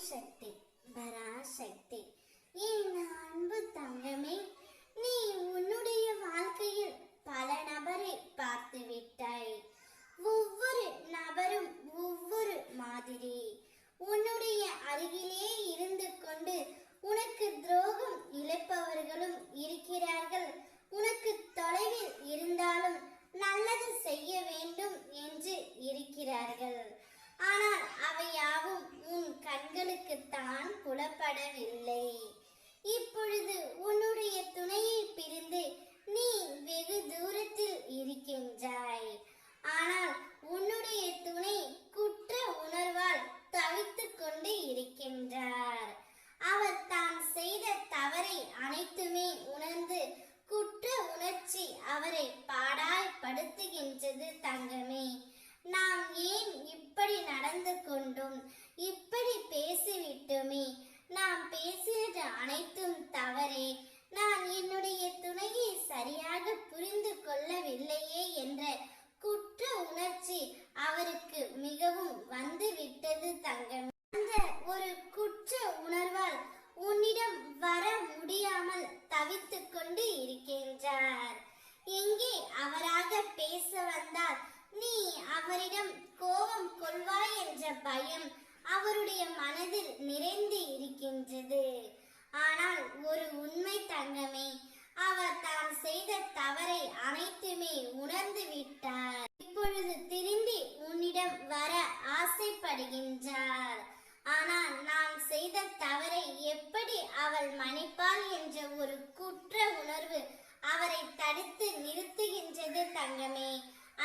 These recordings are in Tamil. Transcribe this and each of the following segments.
சக்தி இருக்கின்றார். அவர் தான் செய்த தவறை அனைத்துமே உணர்ந்து குற்ற உணர்ச்சி அவரை பாடாய்படுத்துகின்றது தங்கமே. நாம் ஏன் இப்படி நடந்து கொண்டோம்? இப்படி பேசிவிட்டோமே. நாம் பேசியது அனைத்தும் தவறே. நான் என்னுடைய துணையை சரியாக புரிந்து கொள்ளவில்லையே என்ற குற்ற உணர்ச்சி அவருக்கு மிகவும் வந்து விட்டது தங்கம் அந்த ஒரு குற்ற உணர்வால் உன்னிடம் வர முடியாமல் தவித்துக் கொண்டு இருக்கின்றார் அவராக பேச வந்தால் நீ அவரிடம் கோபம் கொள்வாய் என்ற பயம் அவருடைய மனதில் நிறைந்து இருக்கின்றது. ஆனால் ஒரு உண்மை தங்கமே அவர் தான் செய்த தவறை அனைத்துமே உணர்ந்து விட்டார். இப்பொழுது திரும்பி உன்னிடம் வர ஆசைப்படுகின்றார். ஆனால் நாம் செய்த தவறை எப்படி அவள் மன்னிப்பாள் என்ற ஒரு குற்ற உணர்வு அவரை தடுத்து தங்கமே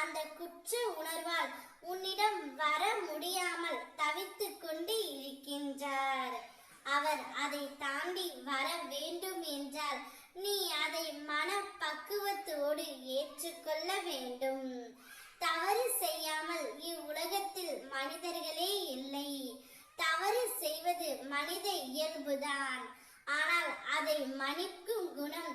அந்த குற்ற உணர்வால் உன்னிடம் வர முடியாமல் தவித்து கொண்டு இருக்கின்றார். அவர் அதை தாண்டி வர வேண்டும் என்றால் நீ அதை மன பக்குவத்தோடு ஏற்றுக்கொள்ள வேண்டும். தவறு செய்யாமல் இவ்வுலகத்தில் மனிதர்களே இல்லை. தவறு செய்வது மனித இயல்புதான். ஆனால் அதை மன்னிக்கும் குணம்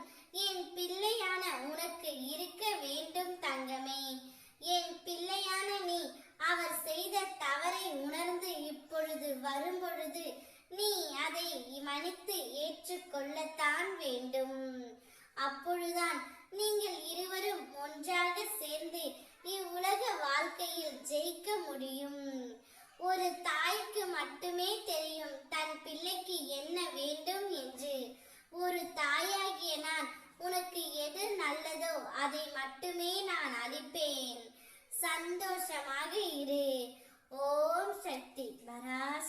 மன்னித்து ஏற்றுக்கொள்ளத்தான் வேண்டும். அப்பொழுதான் நீங்கள் இருவரும் ஒன்றாக சேர்ந்து இவ்வுலக வாழ்க்கையில் ஜெயிக்க முடியும். ஒரு தாய்க்கு மட்டுமே தெரியும் தன் பிள்ளைக்கு என்ன வேண்டும் என்று. ஒரு தாயாகிய நான் உனக்கு எது நல்லதோ அதை மட்டுமே நான் அளிப்பேன். சந்தோஷமாக இரு. ஓம் சக்தி பராசக்தி